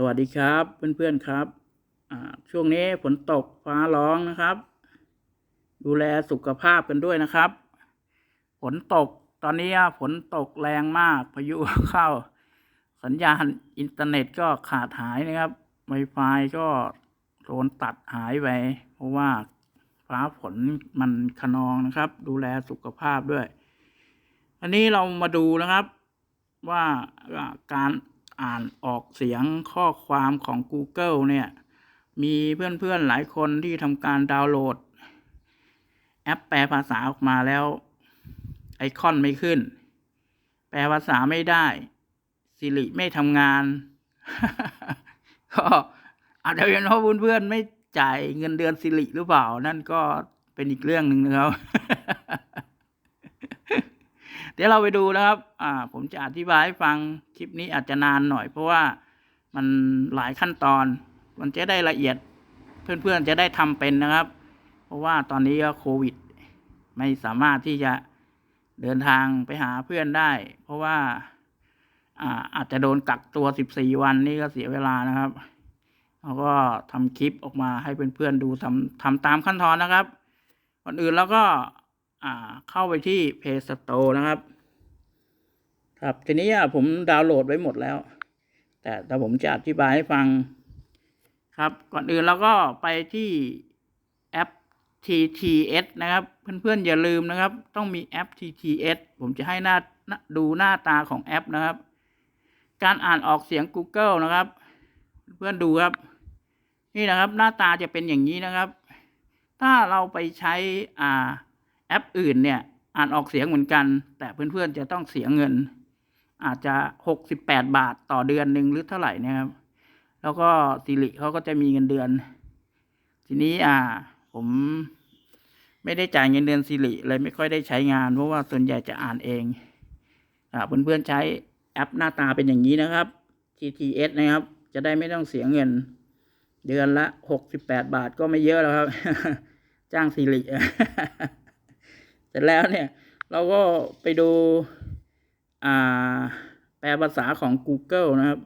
สวัสดีครับเพื่อนๆครับ ช่วงนี้ฝนตกฟ้าร้องนะครับ ดูแลสุขภาพกันด้วยนะครับ ฝนตกตอนนี้ฝนตกแรงมากพายุเข้า สัญญาณอินเทอร์เน็ตก็ขาดหายนะครับ Wi-Fi ก็โดนตัดหายไปเพราะว่าฟ้าฝนมันขนองนะครับ ดูแลสุขภาพด้วย อันนี้เรามาดูนะครับว่าการ อ่านออกเสียงข้อความของ Google เนี่ย มีเพื่อนๆหลายคนที่ทำการดาวน์โหลด แอปแปลภาษาออกมาแล้ว ไอคอนไม่ขึ้น แปลภาษาไม่ได้สิริไม่ทำงาน ก็อาจจะเป็นเพราะเพื่อนๆไม่จ่ายเงินเดือนสิริหรือเปล่า นั่นก็เป็นอีกเรื่องหนึ่งนะครับ เดี๋ยวเราไปดูนะครับ อ่า ผมจะอธิบายให้ฟังคลิปนี้อาจจะนานหน่อย เพราะว่ามันหลายขั้นตอน มันจะได้ละเอียด เพื่อนๆจะได้ทำเป็นนะครับ เพราะว่าตอนนี้ก็โควิด ไม่สามารถที่จะเดินทางไปหาเพื่อนได้ เพราะว่า อ่า อาจจะโดนกักตัวสิบี่วันนี่ก็เสียเวลานะครับเราก็ทำคลิปออกมาให้เพื่อนๆดูทำทำตามขั้นตอนนะครับก่อนอื่นแล้วก็ อ่าเข้าไปที่ Play Store นะครับ ครับทีนี้ผมดาวน์โหลดไว้หมดแล้ว แต่แต่ผมจะอธิบายให้ฟัง ครับ ก่อนอื่นเราก็ไปที่แอป TTS นะครับ เพื่อนๆอย่าลืมนะครับ ต้องมีแอป TTS ผมจะให้หน้าดูหน้าตาของแอปนะครับ การอ่านออกเสียง Google นะครับ เพื่อนดูครับ นี่นะครับ หน้าตาจะเป็นอย่างนี้นะครับ ถ้าเราไปใช้อ่า แอปอื่นเนี่ยอ่านออกเสียงเหมือนกัน แต่เพื่อนๆจะต้องเสียเงิน อาจจะหกสิบแปดบาทต่อเดือนหนึ่งหรือเท่าไหร่นะครับ แล้วก็สิริเขาก็จะมีเงินเดือน ทีนี้อ่า ผมไม่ได้จ่ายเงินเดือนสิริเลยไม่ค่อยได้ใช้งานเพราะว่าส่วนใหญ่จะอ่านเอง อ่าเพื่อนๆใช้แอปหน้าตาเป็นอย่างนี้นะครับ TTS นะครับ จะได้ไม่ต้องเสียเงิน เดือนละหกสิบแปดบาทก็ไม่เยอะแล้วครับ จ้างสิริ ร็จแล้วเนี่ยเราก็ไปดูอ่าแปลภาษาของ Google นะครับ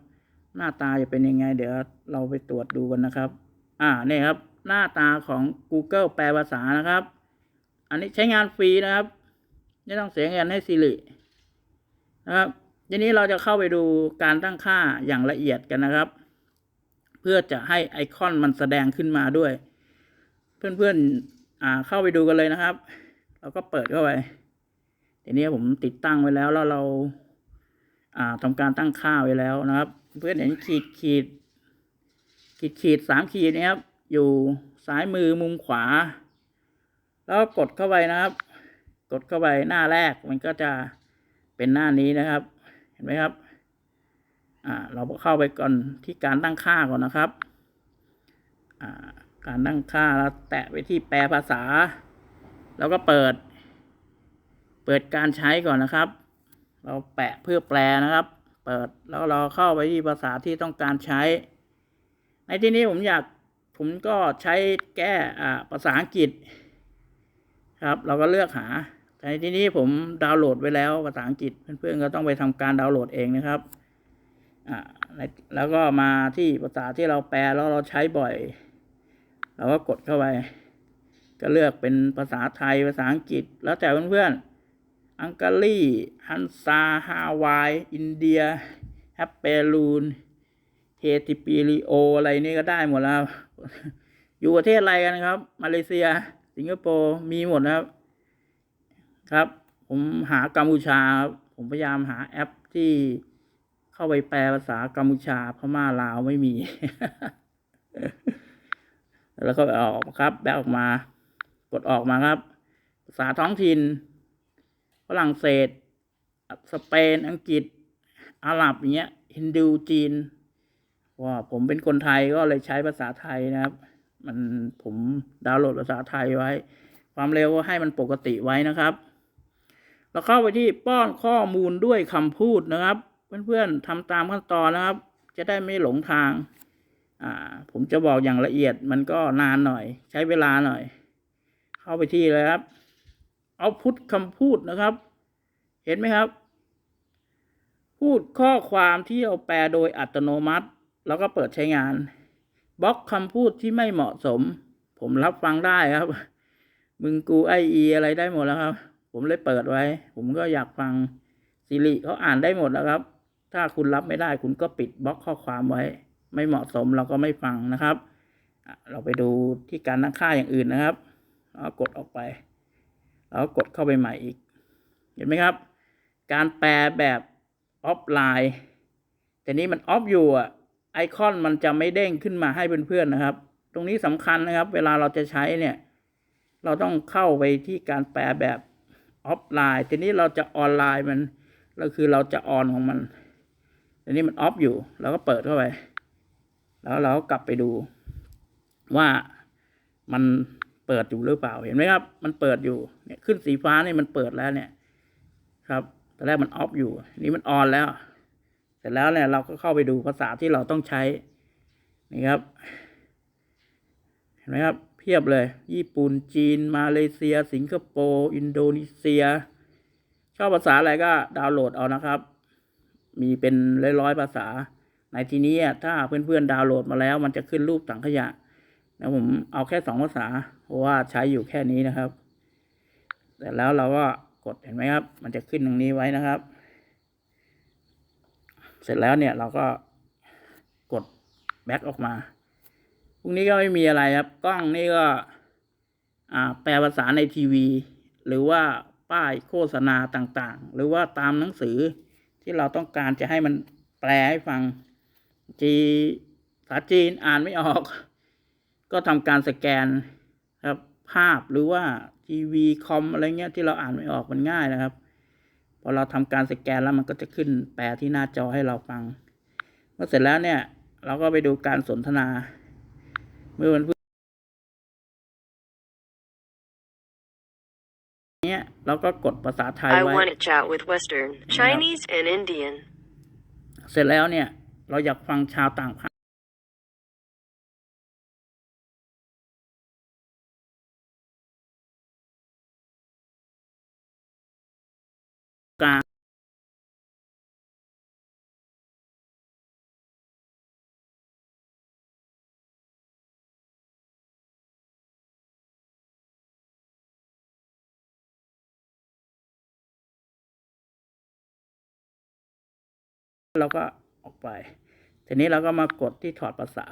หน้าตาจะเป็นยังไง เดี๋ยวเราไปตรวจดูกันนะครับ อ่าเนี่ยครับ หน้าตาของ Google แปลภาษานะครับ อันนี้ใช้งานฟรีนะครับไม่ต้องเสียเงินให้สิรินะครับทีนี้เราจะเข้าไปดูการตั้งค่าอย่างละเอียดกันนะครับ เพื่อจะให้ไอคอนมันแสดงขึ้นมาด้วย เพื่อนๆเข้าไปดูกันเลยนะครับ เราก็เปิดเข้าไปทีนี้ผมติดตั้งไว้แล้วแล้วเรา อ่าทำการตั้งค่าไว้แล้วนะครับ เพื่อนเห็นขีดขีด ขีดขีดสามขีดนะครับ อยู่ซ้ายมือมุมขวา แล้วกดเข้าไปนะครับ กดเข้าไปหน้าแรกมันก็จะเป็นหน้านี้นะครับ เห็นไหมครับ อ่า เราเข้าไปก่อนที่การตั้งค่าก่อนนะครับ อ่า การตั้งค่าเราแตะไปที่แปลภาษา แล้วก็เปิด เปิดการใช้ก่อนนะครับ เราแปะเพื่อแปลนะครับ เปิดแล้วเราเข้าไปที่ภาษาที่ต้องการใช้ ในที่นี้ผมอยากผมก็ใช้แก้อ่าภาษาอังกฤษ ครับ เราก็เลือกหาในที่นี้ผมดาวน์โหลดไว้แล้วภาษาอังกฤษเพื่อนๆก็ต้องไปทำการดาวน์โหลดเองนะครับอ่าแล้วก็มาที่ภาษาที่เราแปลแล้วเราใช้บ่อย เราก็กดเข้าไป ก็เลือกเป็นภาษาไทยภาษาอังกฤษ แล้วแต่เพื่อนๆ อังการีฮันซา ฮาวาย อินเดียแฮปเปรูนเฮติปิริโอ อะไรนี่ก็ได้หมดแล้ว อยู่ประเทศอะไรกันครับ มาเลเซีย สิงคโปร์ มีหมดนะครับ ครับ ผมหากัมพูชาครับ ผมพยายามหาแอปที่เข้าไปแปลภาษากัมพูชาพม่าลาวไม่มี แล้วก็ออกครับ แบกออกมา กดออกมาครับ ภาษาท้องถิ่นฝรั่งเศส สเปน อังกฤษ อาหรับอย่างเงี้ย ฮินดู จีน ว่าผมเป็นคนไทยก็เลยใช้ภาษาไทยนะครับ มันผมดาวน์โหลดภาษาไทยไว้ ความเร็วก็ให้มันปกติไว้นะครับเราเข้าไปที่ป้อนข้อมูลด้วยคำพูดนะครับ เพื่อนๆทำตามขั้นตอนนะครับ จะได้ไม่หลงทาง อ่า ผมจะบอกอย่างละเอียดมันก็นานหน่อย ใช้เวลาหน่อย เข้าไปที่เลยครับ เอาพุทคำพูดนะครับ เห็นไหมครับ พูดข้อความที่เราแปลโดยอัตโนมัติเราก็เปิดใช้งานบล็อกคำพูดที่ไม่เหมาะสม ผมรับฟังได้ครับ มึงกูไออีอะไรได้หมดแล้วครับ ผมเลยเปิดไว้ ผมก็อยากฟังสิริเขาอ่านได้หมดแล้วครับ ถ้าคุณรับไม่ได้คุณก็ปิดบล็อกข้อความไว้ ไม่เหมาะสมเราก็ไม่ฟังนะครับ เราไปดูที่การตั้งค่าอย่างอื่นนะครับ แล้วกดออกไป แล้วกดเข้าไปใหม่อีก เห็นไหมครับ การแปลแบบออฟไลน์แต่นี้มันออฟอยู่อะไอคอนมันจะไม่เด้งขึ้นมาให้เพื่อนๆนะครับ ตรงนี้สำคัญนะครับ เวลาเราจะใช้เนี่ยเราต้องเข้าไปที่การแปลแบบออฟไลน์ ทีนี้เราจะออนไลน์มันก็คือเราจะออนของมัน ทีนี้มันออฟอยู่ เราก็เปิดเข้าไป แล้วเรากลับไปดูว่ามัน ปิดอยู่หรือเปล่าเห็นไหมครับ มันเปิดอยู่เนี่ยขึ้นสีฟ้านี่มันเปิดแล้วเนี่ย ครับตอนแรกมันออฟอยู่ นี่มันออนแล้ว เสร็จแล้วเนี่ยเราก็เข้าไปดูภาษาที่เราต้องใช้นี่ครับ เห็นไหมครับ เพียบเลย ญี่ปุ่นจีน มาเลเซีย สิงคโปร์อินโดนีเซีย ชอบภาษาอะไรก็ดาวน์โหลดเอานะครับ มีเป็นร้อยๆภาษา ในทีนี้ถ้าเพื่อนๆดาวน์โหลดมาแล้ว มันจะขึ้นรูปถังขยะแล้วผมเอาแค่สองภาษา ราะว่าใช้อยู่แค่นี้นะครับ แต่แล้วเราก็กดเห็นไหมครับ มันจะขึ้นตรงนี้ไว้นะครับ เสร็จแล้วเนี่ยเราก็กดแบ็กออกมาพวกนี้ก็ไม่มีอะไรครับ กล้องนี่ก็แปลภาษาในทีวี หรือว่าป้ายโฆษณาต่างๆ หรือว่าตามหนังสือที่เราต้องการจะให้มันแปลให้ฟังจีภาษาจีนอ่านไม่ออก ก็ทำการสแกน ภาพหรือว่าทีวีคอมอะไรเงี้ยที่เราอ่านไม่ออกมันง่ายนะครับพอเราทำการสแกนแล้วมันก็จะขึ้นแปลที่หน้าจอให้เราฟัง เมื่อเสร็จแล้วเนี่ย เราก็ไปดูการสนทนา เมื่อวันพฤเนี้ยเราก็กดภาษาไทย I ไว้ want to chat with Western, Chinese, and Indian. เสร็จแล้วเนี่ย เราอยากฟังชาวต่างภาค เราก็ออกไป ทีนี้เราก็มากดที่ถอดภาษา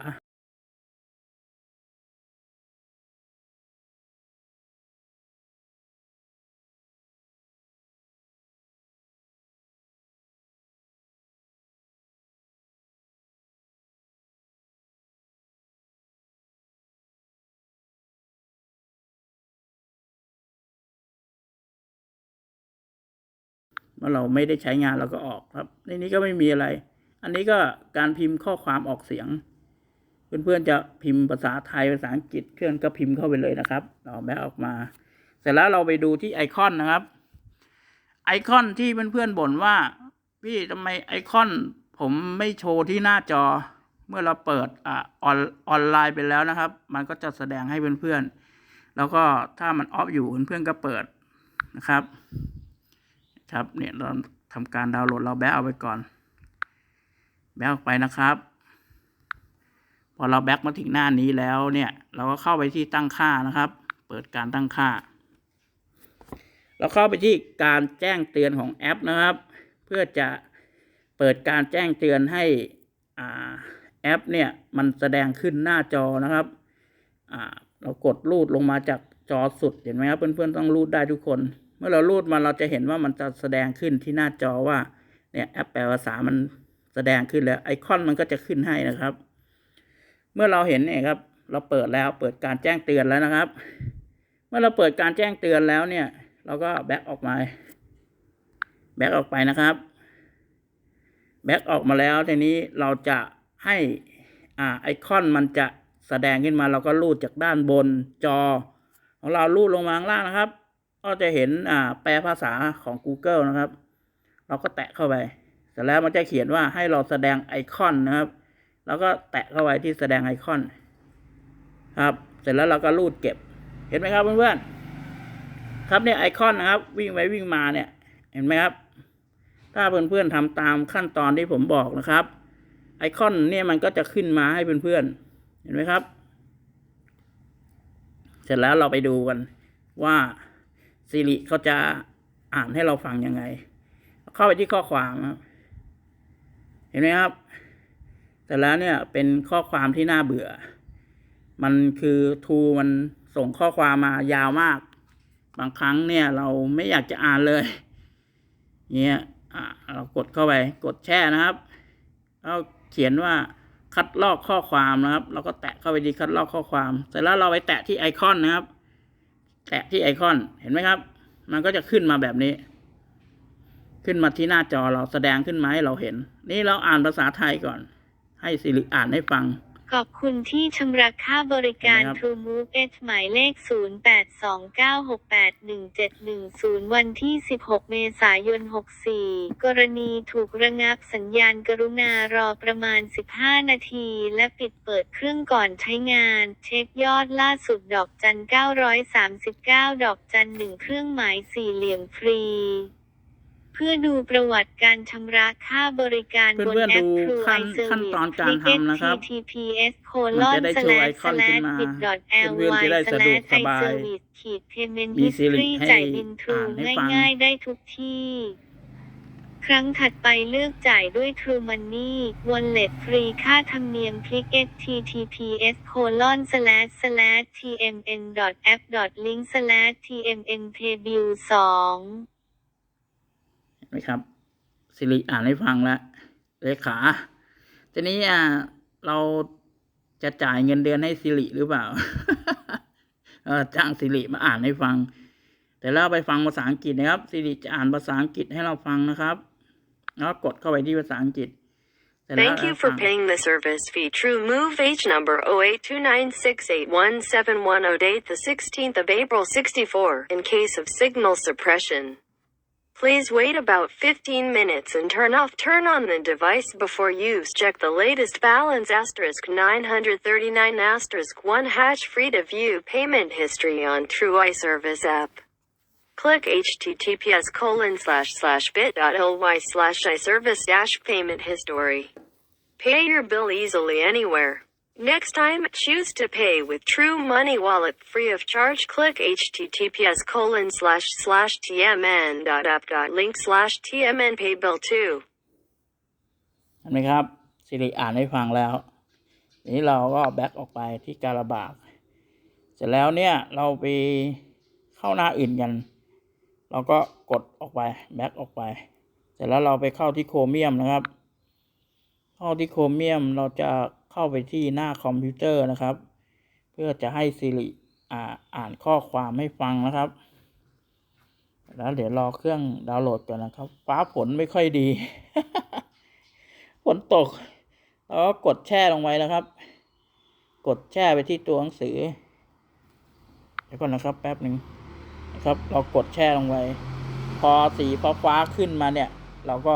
เมื่อเราไม่ได้ใช้งานเราก็ออกครับ ในนี้ก็ไม่มีอะไร อันนี้ก็การพิมพ์ข้อความออกเสียง เพื่อนๆจะพิมพ์ภาษาไทยภาษาอังกฤษเครื่องก็พิมพ์เข้าไปเลยนะครับเราแบกออกมา เสร็จแล้วเราไปดูที่ไอคอนนะครับ ไอคอนที่เพื่อนๆบ่นว่า พี่ทำไมไอคอน ผมไม่โชว์ที่หน้าจอ เมื่อเราเปิดอ่าออนออนไลน์ไปแล้วนะครับ มันก็จะแสดงให้เพื่อนๆแล้วก็ถ้ามันออฟอยู่เพื่อนๆก็เปิดนะครับ ครับเนี่ยเราทำการดาวน์โหลดเราแบ็กเอาไปก่อน แบ็กออกไปนะครับ พอเราแบ็กมาถึงหน้านี้แล้วเนี่ย เราก็เข้าไปที่ตั้งค่านะครับ เปิดการตั้งค่า เราเข้าไปที่การแจ้งเตือนของแอปนะครับ เพื่อจะเปิดการแจ้งเตือนให้อ่าแอปเนี่ยมันแสดงขึ้นหน้าจอนะครับ อ่า เรากดรูดลงมาจากจอสุดเห็นไหมครับเพื่อนๆต้องรูดได้ทุกคน เมื่อเรารูดมาเราจะเห็นว่ามันจะแสดงขึ้นที่หน้าจอว่า เนี่ยแอปแปลภาษามันแสดงขึ้นแล้วไอคอนมันก็จะขึ้นให้นะครับ เมื่อเราเห็นเนี่ยครับ เราเปิดแล้วเปิดการแจ้งเตือนแล้วนะครับ เมื่อเราเปิดการแจ้งเตือนแล้วเนี่ย เราก็แบ็กออกมาแบ็กออกไปนะครับแบ็กออกมาแล้วทีนี้เราจะให้อ่าไอคอนมันจะแสดงขึ้นมาเราก็ลูดจากด้านบนจอ ของเราลูดลงมาข้างล่างนะครับ ก็จะเห็นอ่าแปลภาษาของ Google นะครับ เราก็แตะเข้าไป เสร็จแล้วมันจะเขียนว่าให้เราแสดงไอคอนนะครับ แล้วก็แตะเข้าไปที่แสดงไอคอนครับ เสร็จแล้วเราก็ลูดเก็บ เห็นไหมครับเพื่อนๆ ครับเนี่ยไอคอนนะครับ วิ่งไปวิ่งมาเนี่ย เห็นไหมครับ ถ้าเพื่อนๆทำตามขั้นตอนที่ผมบอกนะครับ ไอคอนเนี่ยมันก็จะขึ้นมาให้เพื่อนๆ เห็นไหมครับ เสร็จแล้วเราไปดูกันว่า สิริเขาจะอ่านให้เราฟังยังไง เข้าไปที่ข้อความครับเห็นไหมครับ แต่แล้วเนี่ยเป็นข้อความที่น่าเบื่อ มันคือทูมันส่งข้อความมายาวมาก บางครั้งเนี่ยเราไม่อยากจะอ่านเลย เนี่ยเรากดเข้าไป กดแช่นะครับแล้วเขียนว่าคัดลอกข้อความนะครับ เราก็แตะเข้าไปที่คัดลอกข้อความ เสร็จแล้วเราไปแตะที่ไอคอนนะครับ แตะที่ไอคอนเห็นไหมครับ มันก็จะขึ้นมาแบบนี้ ขึ้นมาที่หน้าจอเราแสดงขึ้นมาให้เราเห็น นี่เราอ่านภาษาไทยก่อน ให้สิริอ่านให้ฟัง ขอบคุณที่ชำระค่าบริการเห็นไหมครับ True Move H หมายเลข 0829681710 วันที่ 16 เมษายน 64 กรณีถูกระงับสัญญาณกรุณารอประมาณ 15 นาที และปิดเปิดเครื่องก่อนใช้งาน เช็คยอดล่าสุดดอกจัน 939 ดอกจัน1เครื่องหมายสี่เหลี่ยมฟรีเพื่อดูประวัติการชำระค่าบริการบนเพื่อนๆแอปดู True ขั้น iService ขั้นตอนการทำนะครับ https มันจะได้โชว์ไอคอนขึ้นมา bit.ly เพื่อนๆจะได้สะดวกสบาย iService ขีด payment มีสิริ history ให้จ่ายบินทรูอ่านให้ฟังง่ายๆได้ทุกที่ ครั้งถัดไปเลือกจ่ายด้วย True Money Wallet ฟรีค่าธรรมเนียมคลิก https colon slash slash tmn app link slash tmn paybill 2เห็ นไหมครับสิริอ่านให้ฟังแล้วเลขาทีนี้อ่าเราจะจ่ายเงินเดือนให้สิริหรือเปล่าเออจ้างสิริมาอ่านให้ฟัง แต่เราไปฟังภาษาอังกฤษนะครับสิริจะอ่านภาษาอังกฤษให้เราฟังนะครับ แล้วกดเข้าไปที่ภาษาอังกฤษ Thank you for paying the service fee. True Move H number 0829681710 date the 16th of April 64 in case of signal suppression. Please wait about 15 minutes and turn off turn on the device before use. Check the latest balance asterisk 939 asterisk 1 hash free to view payment history on True iService app. Click https colon slash slash bit.ly slash iService dash payment history. Pay your bill easily anywhere. Next time, choose to pay with True Money Wallet free of charge. Click https colon slash slash tmn dot app dot link slash tmn pay bill 2. เห็นไหมครับสิริอ่านให้ฟังแล้วทีนี้เราก็แบ็กออกไปที่การระบากเสร็จแล้วเนี่ยเราไปเข้าหน้าอื่นกัน เราก็กดออกไปแบ็กออกไป เสร็จแล้วเราไปเข้าที่โครเมียมนะครับ เข้าที่โครเมียมเราจะ เข้าไปที่หน้าคอมพิวเตอร์นะครับ เพื่อจะให้สิริอ่าอ่านข้อความให้ฟังนะครับ แล้วเดี๋ยวรอเครื่องดาวน์โหลดก่อนนะครับ ฟ้าผลไม่ค่อยดี ฝนตก แล้วก็กดแช่ลงไปนะครับ กดแช่ไปที่ตัวหนังสือเดี๋ยวก่อนนะครับ แป๊บหนึ่งนะครับ เรากดแช่ลงไปพอสีฟ้าฟ้าขึ้นมาเนี่ย เราก็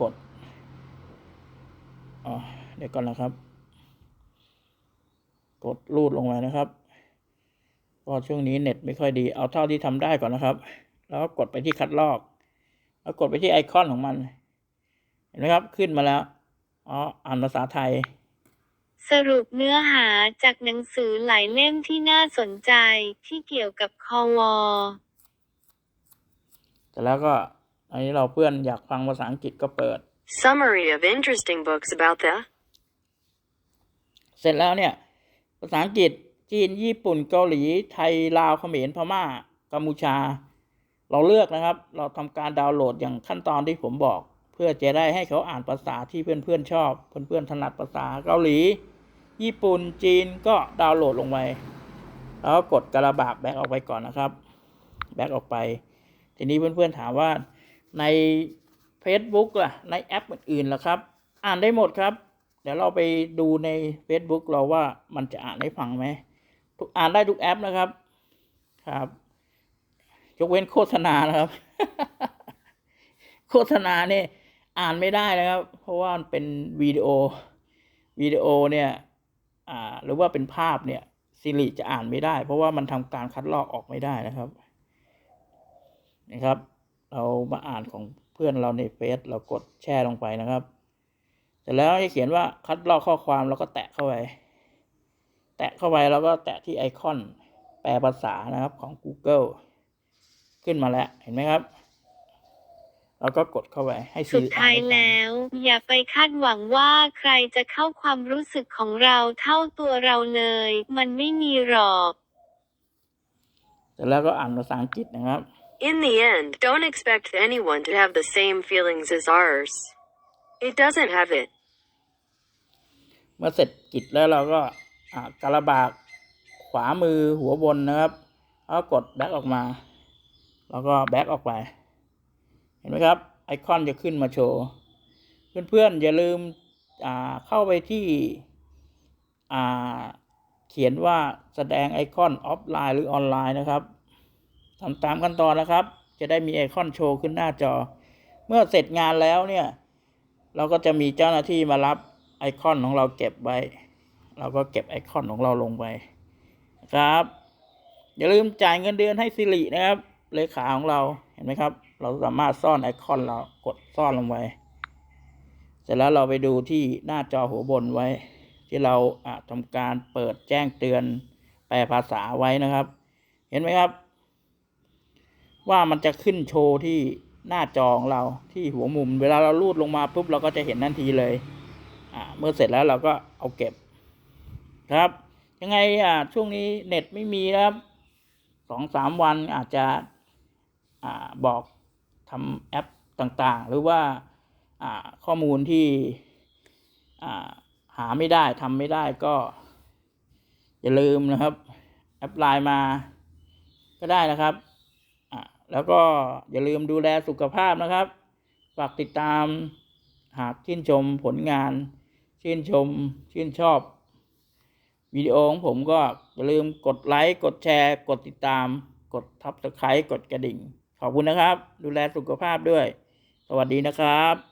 กดอ๋อเดี๋ยวก่อนนะครับ กดรูดลงไปนะครับก็ช่วงนี้เน็ตไม่ค่อยดี เอาเท่าที่ทำได้ก่อนนะครับ แล้วก็กดไปที่คัดลอก แล้วกดไปที่ไอคอนของมัน เห็นไหมครับ ขึ้นมาแล้ว อ๋อ อ่านภาษาไทย สรุปเนื้อหาจากหนังสือหลายเล่มที่น่าสนใจที่เกี่ยวกับคอวอแต่แล้วก็อันนี้เราเพื่อนอยากฟังภาษาอังกฤษก็เปิด Summary of interesting books about the เสร็จแล้วเนี่ย ภาษาอังกฤษ จีน ญี่ปุ่น เกาหลี ไทย ลาว เขมร พม่า กัมพูชา เราเลือกนะครับ เราทำการดาวน์โหลดอย่างขั้นตอนที่ผมบอก เพื่อจะได้ให้เขาอ่านภาษาที่เพื่อนๆชอบ เพื่อนๆถนัดภาษาเกาหลี ญี่ปุ่น จีน ก็ดาวน์โหลดลงไป แล้วกดกระบากแบ็กออกไปก่อนนะครับ แบ็กออกไป ทีนี้เพื่อนๆถามว่าใน Facebook ล่ะ ในแอปอื่นๆล่ะครับ อ่านได้หมดครับ เดี๋ยวเราไปดูใน Facebook เราว่ามันจะอ่านให้ฟังไหมทุกอ่านได้ทุกแอปนะครับครับยกเว้นโฆษณานะครับ โฆษณาเนี่ยอ่านไม่ได้นะครับ เพราะว่ามันเป็นวิดีโอวิดีโอเนี่ยอ่าหรือว่าเป็นภาพเนี่ยสิริจะอ่านไม่ได้ เพราะว่ามันทำการคัดลอกออกไม่ได้นะครับนะครับ เรามาอ่านของเพื่อนเราในเฟซเรากดแช่ลงไปนะครับ เสร็จแล้วจะเขียนว่าคัดลอกข้อความแล้วก็แตะเข้าไป แตะเข้าไปแล้วก็แตะที่ไอคอนแปลภาษานะครับของ Google ขึ้นมาแล้วเห็นไหมครับแล้วก็กดเข้าไปให้สุด Siri ท้ายอ่นให้ฟังแล้ว อย่าไปคาดหวังว่าใครจะเข้าความรู้สึกของเราเท่าตัวเราเลย มันไม่มีหรอกเสร็จแล้วก็อ่านภาษาอังกฤษนะครับ In the end, don't expect anyone to have the same feelings as ours. It doesn't have it. เมื่อเสร็จกิจแล้วเราก็กระบากขวามือหัวบนนะครับแล้วกดแบ็กออกมา แล้วก็แบ็กออกไป เห็นไหมครับ ไอคอนจะขึ้นมาโชว์ เพื่อนๆ อย่าลืมเข้าไปที่เขียนว่าแสดงไอคอนออฟไลน์หรือออนไลน์นะครับทำตามขั้นตอนนะครับ จะได้มีไอคอนโชว์ขึ้นหน้าจอ เมื่อเสร็จงานแล้วเนี่ย เราก็จะมีเจ้าหน้าที่มารับไอคอนของเราเก็บไว้ เราก็เก็บไอคอนของเราลงไปครับ อย่าลืมจ่ายเงินเดือนให้สิรินะครับ เลขาของเราเห็นไหมครับ เราสามารถซ่อนไอคอนเรากดซ่อนลงไปเสร็จแล้วเราไปดูที่หน้าจอหัวบนไว้ ที่เราทำการเปิดแจ้งเตือนแปลภาษาไว้นะครับ เห็นไหมครับ ว่ามันจะขึ้นโชว์ที่ หน้าจอของเราที่หัวมุม เวลาเราลูดลงมาปุ๊บเราก็จะเห็นทันทีเลยอ่าเมื่อเสร็จแล้วเราก็เอาเก็บครับ ยังไงอ่าช่วงนี้เน็ตไม่มีครับสองสามวันอาจจะอ่าบอกทำแอปต่างๆ หรือว่าอ่าข้อมูลที่อ่าหาไม่ได้ทำไม่ได้ก็ อย่าลืมนะครับ แอปไลน์มาก็ได้นะครับ แล้วก็อย่าลืมดูแลสุขภาพนะครับ ฝากติดตามหากชื่นชมผลงาน ชื่นชม ชื่นชอบวิดีโอของผมก็อย่าลืมกดไลค์ กดแชร์ กดติดตาม กดทับสไครต์กดกระดิ่ง ขอบคุณนะครับ ดูแลสุขภาพด้วย สวัสดีนะครับ